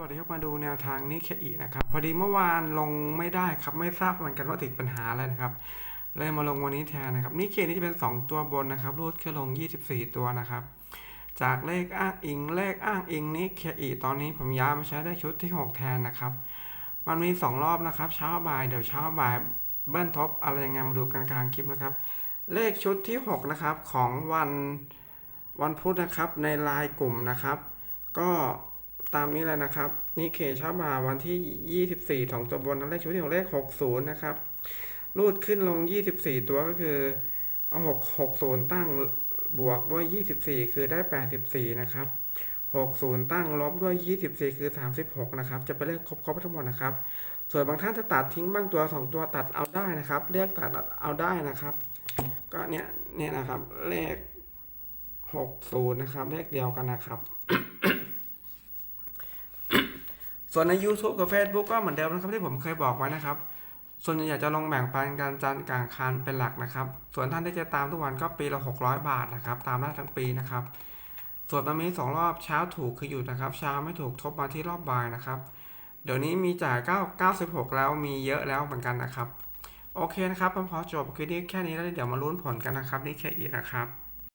สวัสดีครับมาดูแนวทางนิเคอีนะครับ พอดีเมื่อวานลงไม่ได้ครับไม่ทราบเหมือนกันว่าติดปัญหาอะไรนะครับ เลยมาลงวันนี้แทนนะครับนิเคนี่จะเป็น 2 ตัวบนนะครับรูดขึ้นลง 24 ตัวนะครับ จากเลขอ้างอิง เลขอ้างอิงนิเคอีตอนนี้ผมย้ายมาใช้ได้ชุดที่ 6 แทนนะครับ มันมี 2 รอบนะครับเช้าบ่ายเดี๋ยวเช้าบ่ายเบิ้ลท็อปอะไรยังไงมาดูกันกลางคลิปนะครับ เลขชุดที่ 6 นะครับของวันวันพุธนะครับในลน์กลุ่มนะครับ ก็ามนี้เลยนะครับนี่เคชอบมาวันที่ 24ของตัวบนนั้นเลขชุดที่ของเลข 60 นะครับ รูดขึ้นลง 24 ตัวก็คือเอา6 60 ตั้งบวกด้วย 24 คือได้ 84 นะครับ 60 ตั้งลบด้วย 24 คือ 36 นะครับ จะเป็นเลขครบครบทั้งหมดนะครับ ส่วนบางท่านจะตัดทิ้งบางตัว 2 ตัวตัดเอาได้นะครับ เลือกตัดเอาได้นะครับ ก็เนี่ยเนี่ยนะครับเลข 60 นะครับ เลขเดียวกันนะครับ ส่วนใน YouTube กับ Facebook ก็เหมือนเดิมนะครับที่ผมเคยบอกไว้นะครับ ส่วนใหญ่จะลงแบ่งปันการจันทร์กลางคันเป็นหลักนะครับ ส่วนท่านที่จะตามทุกวันก็ปีละ 600 บาทนะครับ ตามได้ทั้งปีนะครับ ส่วนตอนนี้สองรอบเช้าถูกคืออยู่นะครับ เช้าไม่ถูกทบมาที่รอบบ่ายนะครับ เดี๋ยวนี้มีจ่าย9 96 แล้วมีเยอะแล้วเหมือนกันนะครับ โอเคนะครับผมขอจบคลิปนี้แค่นี้แล้วเดี๋ยวมาลุ้นผลกันนะครับนี่แค่อีกนะครับ